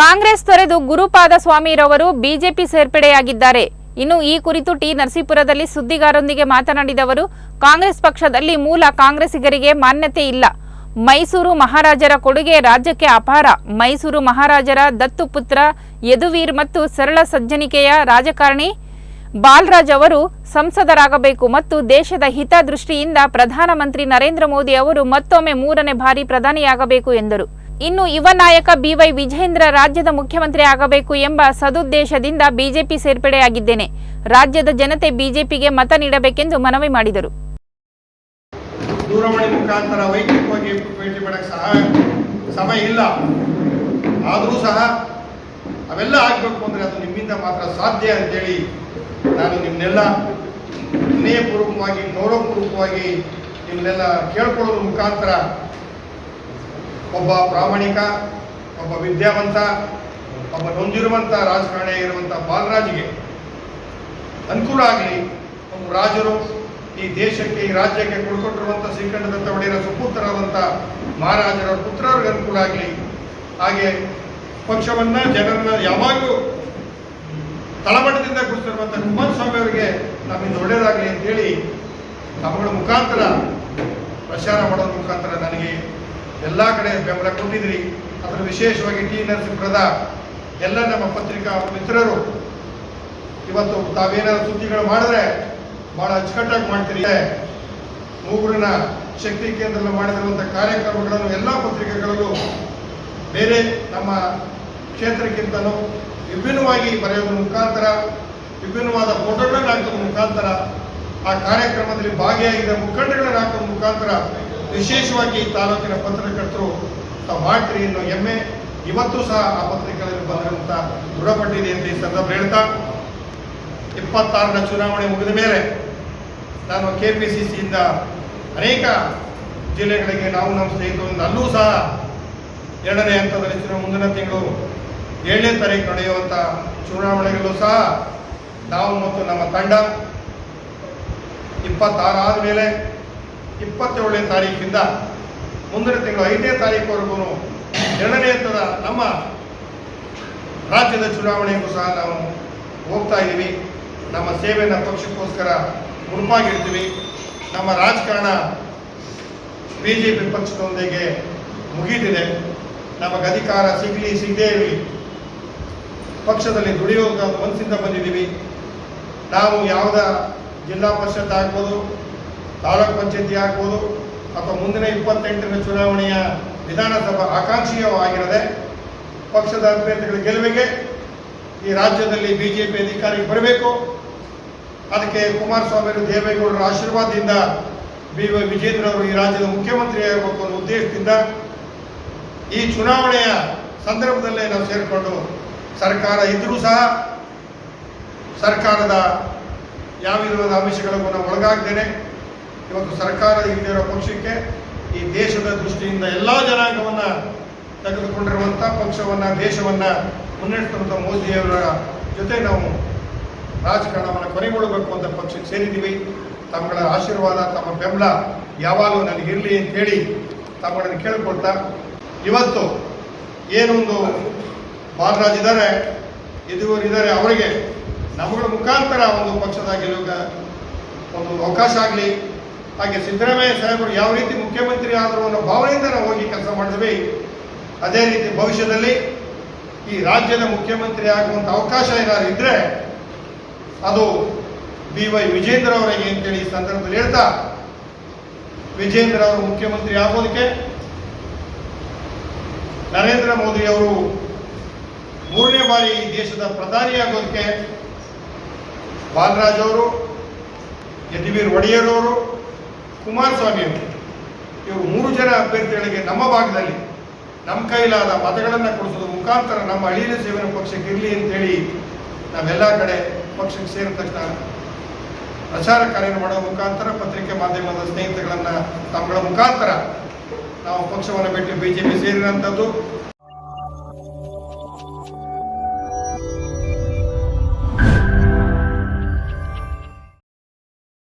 ಕಾಂಗ್ರೆಸ್ ತೊರೆದು ಗುರುಪಾದ ಸ್ವಾಮಿರವರು ಬಿಜೆಪಿ ಸೇರ್ಪಡೆಯಾಗಿದ್ದಾರೆ. ಇನ್ನು ಈ ಕುರಿತು ಟಿ ನರಸೀಪುರದಲ್ಲಿ ಸುದ್ದಿಗಾರರೊಂದಿಗೆ ಮಾತನಾಡಿದ ಅವರು, ಕಾಂಗ್ರೆಸ್ ಪಕ್ಷದಲ್ಲಿ ಮೂಲ ಕಾಂಗ್ರೆಸ್ಸಿಗರಿಗೆ ಮಾನ್ಯತೆ ಇಲ್ಲ. ಮೈಸೂರು ಮಹಾರಾಜರ ಕೊಡುಗೆ ರಾಜ್ಯಕ್ಕೆ ಅಪಾರ. ಮೈಸೂರು ಮಹಾರಾಜರ ದತ್ತುಪುತ್ರ ಯದುವೀರ್ ಮತ್ತು ಸರಳ ಸಜ್ಜನಿಕೆಯ ರಾಜಕಾರಣಿ ಬಾಲರಾಜ್ ಅವರು ಸಂಸದರಾಗಬೇಕು ಮತ್ತು ದೇಶದ ಹಿತದೃಷ್ಟಿಯಿಂದ ಪ್ರಧಾನಮಂತ್ರಿ ನರೇಂದ್ರ ಮೋದಿ ಅವರು ಮತ್ತೊಮ್ಮೆ ಮೂರನೇ ಬಾರಿ ಪ್ರಧಾನಿಯಾಗಬೇಕು ಎಂದರು. ಇನ್ನು ಯುವ ನಾಯಕ ಬಿವೈ ವಿಜೇಂದ್ರ ರಾಜ್ಯದ ಮುಖ್ಯಮಂತ್ರಿ ಆಗಬೇಕು ಎಂಬ ಸದುದ್ದೇಶದಿಂದ ಬಿಜೆಪಿ ಸೇರ್ಪಡೆಯಾಗಿದ್ದೇನೆ. ರಾಜ್ಯದ ಜನತೆ ಬಿಜೆಪಿಗೆ ಮತ ನೀಡಬೇಕೆಂದು ಮನವಿ ಮಾಡಿದರು. ದೂರವಾಣಿ ಮುಖಾಂತರ ವೈಯಕ್ತಿಕವಾಗಿ ಭೇಟಿ ಮಾಡಕ್ಕೆ ಸಹ ಸಮಯ ಇಲ್ಲ. ಆದರೂ ಸಹ ಅವೆಲ್ಲ ಆಗಬೇಕು ಅಂದರೆ ಅದು ನಿಮ್ಮಿಂದ ಮಾತ್ರ ಸಾಧ್ಯ ಅಂತೇಳಿ ನಾನು ನಿಮ್ಮನ್ನೆಲ್ಲ ವಿನಯಪೂರ್ವಕವಾಗಿ ಗೌರವಪೂರ್ವಕವಾಗಿ ನಿಮ್ಮನ್ನೆಲ್ಲ ಕೇಳ್ಕೊಳ್ಳೋದ್ರ ಮುಖಾಂತರ ಒಬ್ಬ ಪ್ರಾಮಾಣಿಕ, ಒಬ್ಬ ವಿದ್ಯಾವಂತ, ಒಬ್ಬ ನೊಂದಿರುವಂಥ ರಾಜಕಾರಣಿ ಇರುವಂಥ ಬಾಲರಾಜ್ಗೆ ಅನುಕೂಲ ಆಗಲಿ. ಒಬ್ಬ ರಾಜರು ಈ ದೇಶಕ್ಕೆ, ಈ ರಾಜ್ಯಕ್ಕೆ ಕೊಡ್ಕೊಟ್ಟಿರುವಂಥ ಶ್ರೀಕಂಠದತ್ತ ಒಡೆಯರ ಸುಪುತ್ರರಾದಂಥ ಮಹಾರಾಜರ ಪುತ್ರರಿಗೆ ಅನುಕೂಲ ಆಗಲಿ. ಹಾಗೆ ಪಕ್ಷವನ್ನ ಜನರನ್ನ ಯಾವಾಗಲೂ ತಳಮಟ್ಟದಿಂದ ಗುರುತಿರುವಂಥ ಕುಮಾರಸ್ವಾಮಿ ಅವರಿಗೆ ನಮ್ಮಿಂದ ಒಳ್ಳೆಯದಾಗಲಿ ಅಂತೇಳಿ ತಮ್ಮಗಳ ಮುಖಾಂತರ ಪ್ರಚಾರ ಮಾಡೋದ್ರ ಮುಖಾಂತರ ನನಗೆ ಎಲ್ಲ ಕಡೆ ಬೆಂಬಲ ಕೊಟ್ಟಿದ್ರಿ ಅದರ ವಿಶೇಷವಾಗಿ ಟಿ ನರಸಿಂಹರದ ಎಲ್ಲ ನಮ್ಮ ಪತ್ರಿಕಾ ಮಿತ್ರರು, ಇವತ್ತು ತಾವೇನಾದ್ರು ಸುದ್ದಿಗಳು ಮಾಡಿದ್ರೆ ಬಹಳ ಅಚ್ಚುಕಟ್ಟಾಗಿ ಮಾಡ್ತೀರಿ. ಮೂಗುರಿನ ಶಕ್ತಿ ಕೇಂದ್ರದಲ್ಲಿ ಮಾಡಿರುವಂಥ ಕಾರ್ಯಕ್ರಮಗಳನ್ನು ಎಲ್ಲ ಪತ್ರಿಕೆಗಳಲ್ಲೂ ಬೇರೆ ನಮ್ಮ ಕ್ಷೇತ್ರಕ್ಕಿಂತಲೂ ವಿಭಿನ್ನವಾಗಿ ಬರೆಯೋದ್ರ ಮುಖಾಂತರ, ವಿಭಿನ್ನವಾದ ಫೋಟೋಗಳನ್ನು ಹಾಕೋದ್ರ ಮುಖಾಂತರ, ಆ ಕಾರ್ಯಕ್ರಮದಲ್ಲಿ ಭಾಗಿಯಾಗಿದ್ದ ಮುಖಂಡಗಳನ್ನು ಹಾಕೋದ್ರ ಮುಖಾಂತರ ವಿಶೇಷವಾಗಿ ಈ ತಾಲೂಕಿನ ಪತ್ರಕರ್ತರು ತಾವು ಮಾಡ್ತೀರಿ ಅನ್ನೋ ಹೆಮ್ಮೆ. ಇವತ್ತು ಸಹ ಆ ಪತ್ರಿಕೆಗಳಲ್ಲಿ ಬಂದಿರುವಂಥ ದೃಢಪಟ್ಟಿದೆ ಅಂತ ಈ ಸಂದರ್ಭ ಹೇಳ್ತಾ, ಇಪ್ಪತ್ತಾರರ ಚುನಾವಣೆ ಮುಗಿದ ಮೇಲೆ ನಾನು ಕೆ ಪಿ ಸಿ ಸಿಯಿಂದ ಅನೇಕ ಜಿಲ್ಲೆಗಳಿಗೆ ನಾವು ನಮ್ಮ ಸ್ನೇಹಿತರು ಅಲ್ಲೂ ಸಹ ಎರಡನೇ ಹಂತದಲ್ಲಿ ಚುನಾವಣೆ ಮುಂದಿನ ತಿಂಗಳು ಏಳನೇ ತಾರೀಕು ನಡೆಯುವಂಥ ಚುನಾವಣೆಗಳಲ್ಲೂ ಸಹ ನಾವು ಮತ್ತು ನಮ್ಮ ತಂಡ ಇಪ್ಪತ್ತಾರು ಆದಮೇಲೆ ಇಪ್ಪತ್ತೇಳನೇ ತಾರೀಕಿಂದ ಮುಂದಿನ ತಿಂಗಳು ಐದನೇ ತಾರೀಕುವರೆಗೂ ಎರಡನೇ ಹಂತದ ನಮ್ಮ ರಾಜ್ಯದ ಚುನಾವಣೆಗೂ ಸಹ ನಾವು ಹೋಗ್ತಾ ಇದ್ದೀವಿ. ನಮ್ಮ ಸೇವೆಯನ್ನು ಪಕ್ಷಕ್ಕೋಸ್ಕರ ಮುಡುಪಾಗಿಡ್ತೀವಿ. ನಮ್ಮ ರಾಜಕಾರಣ ಬಿ ಜೆ ಪಿ ಪಕ್ಷದೊಂದಿಗೆ ಮುಗಿದಿದೆ. ನಮಗೆ ಅಧಿಕಾರ ಸಿಗಲಿ, ಸಿಗದೇ ಇರಲಿ. ಪಕ್ಷದಲ್ಲಿ ದುಡಿಯೋಗ ಮನಸ್ಸಿಂದ ಬಂದಿದ್ದೀವಿ. ನಾವು ಯಾವುದ ಜಿಲ್ಲಾ ಪರಿಷತ್ ಆಗ್ಬೋದು ತಾಲೂಕ್ ಪಂಚಾಯತಿ ಆಗ್ಬೋದು ಅಥವಾ ಮುಂದಿನ ಇಪ್ಪತ್ತೆಂಟರ ಚುನಾವಣೆಯ ವಿಧಾನಸಭಾ ಆಕಾಂಕ್ಷೀಯವಾಗಿರದೆ ಪಕ್ಷದ ಅಭ್ಯರ್ಥಿಗಳ ಗೆಲುವಿಗೆ ಈ ರಾಜ್ಯದಲ್ಲಿ ಬಿಜೆಪಿ ಅಧಿಕಾರಿಗೆ ಬರಬೇಕು. ಅದಕ್ಕೆ ಕುಮಾರಸ್ವಾಮಿ ಅವರು ದೇವೇಗೌಡರ ಆಶೀರ್ವಾದದಿಂದ ಬಿ ವೈ ವಿಜೇಂದ್ರ ಅವರು ಈ ರಾಜ್ಯದ ಮುಖ್ಯಮಂತ್ರಿ ಆಗಬೇಕು ಅನ್ನೋ ಉದ್ದೇಶದಿಂದ ಈ ಚುನಾವಣೆಯ ಸಂದರ್ಭದಲ್ಲೇ ನಾವು ಸೇರಿಕೊಂಡು ಸರ್ಕಾರ ಇದ್ದರೂ ಸಹ ಸರ್ಕಾರದ ಯಾವ ವಿಧವಾದ ಒಳಗಾಗ್ತೇನೆ ನಾವು ಒಳಗಾಗ್ದೇನೆ ಇವತ್ತು ಸರ್ಕಾರ ಹಿಂದಿರೋ ಪಕ್ಷಕ್ಕೆ ಈ ದೇಶದ ದೃಷ್ಟಿಯಿಂದ ಎಲ್ಲ ಜನಾಂಗವನ್ನ ತೆಗೆದುಕೊಂಡಿರುವಂಥ ಪಕ್ಷವನ್ನ, ದೇಶವನ್ನ ಮುನ್ನಡೆಸಿರುವಂಥ ಮೋದಿಯವರ ಜೊತೆ ನಾವು ರಾಜಕಾರಣವನ್ನು ಕೊನೆಗೊಳ್ಳಬೇಕು ಅಂತ ಪಕ್ಷಕ್ಕೆ ಸೇರಿದ್ದೀವಿ. ತಮ್ಮಗಳ ಆಶೀರ್ವಾದ, ತಮ್ಮ ಬೆಂಬಲ ಯಾವಾಗಲೂ ನನಗಿರಲಿ ಅಂತ ಹೇಳಿ ತಮ್ಮಗಳನ್ನು ಕೇಳಿಕೊಳ್ತಾ ಇವತ್ತು ಏನೊಂದು ಬಾಲರಾಜ್ ಇದ್ದಾರೆ ಇದುವರಿದ್ದಾರೆ ಅವರಿಗೆ ನಮ್ಮಗಳ ಮುಖಾಂತರ ಒಂದು ಪಕ್ಷದ ಒಂದು ಅವಕಾಶ ಆಗಲಿ. ಹಾಗೆ ಸಿದ್ದರಾಮಯ್ಯ ಸಾಹೇಬರು ಯಾವ ರೀತಿ ಮುಖ್ಯಮಂತ್ರಿ ಆದರೂ ಅನ್ನೋ ಭಾವನೆಯಿಂದ ನಾವು ಹೋಗಿ ಕೆಲಸ ಮಾಡಿದ್ವಿ. ಅದೇ ರೀತಿ ಭವಿಷ್ಯದಲ್ಲಿ ಈ ರಾಜ್ಯದ ಮುಖ್ಯಮಂತ್ರಿ ಆಗುವಂಥ ಅವಕಾಶ ಏನಾದ್ರು ಇದ್ರೆ ಅದು ಬಿ ವೈ ವಿಜೇಂದ್ರ ಅವರಿಗೆ ಅಂತೇಳಿ ಈ ಸಂದರ್ಭದಲ್ಲಿ ಹೇಳ್ತಾ, ವಿಜೇಂದ್ರ ಅವರು ಮುಖ್ಯಮಂತ್ರಿ ಆಗೋದಕ್ಕೆ ನರೇಂದ್ರ ಮೋದಿ ಅವರು ಮೂರನೇ ಬಾರಿ ಈ ದೇಶದ ಪ್ರಧಾನಿಯಾಗೋದಕ್ಕೆ ಬಾಲರಾಜ್ ಅವರು ಯದುವೀರ್ ಒಡೆಯರ್ ಅವರು ಕುಮಾರಸ್ವಾಮಿ ಅವರು ಇವರು ಮೂರು ಜನ ಅಭ್ಯರ್ಥಿಗಳಿಗೆ ನಮ್ಮ ಭಾಗದಲ್ಲಿ ನಮ್ಮ ಕೈಲಾದ ಮತಗಳನ್ನು ಕೊಡಿಸೋದ್ರ ಮುಖಾಂತರ ನಮ್ಮ ಅಳಿಯ ಸೇವನ ಪಕ್ಷಕ್ಕೆ ಇರಲಿ ಅಂತೇಳಿ ನಾವೆಲ್ಲ ಕಡೆ ಪಕ್ಷಕ್ಕೆ ಸೇರಿದ ತಕ್ಷಣ ಪ್ರಚಾರ ಕಾರ್ಯ ಮಾಡೋ ಮುಖಾಂತರ ಪತ್ರಿಕೆ ಮಾಧ್ಯಮದ ಸ್ನೇಹಿತಗಳನ್ನು ತಮ್ಮಗಳ ಮುಖಾಂತರ ನಾವು ಪಕ್ಷವನ್ನು ಬಿಟ್ಟು ಬಿಜೆಪಿ ಸೇರಿದಂಥದ್ದು.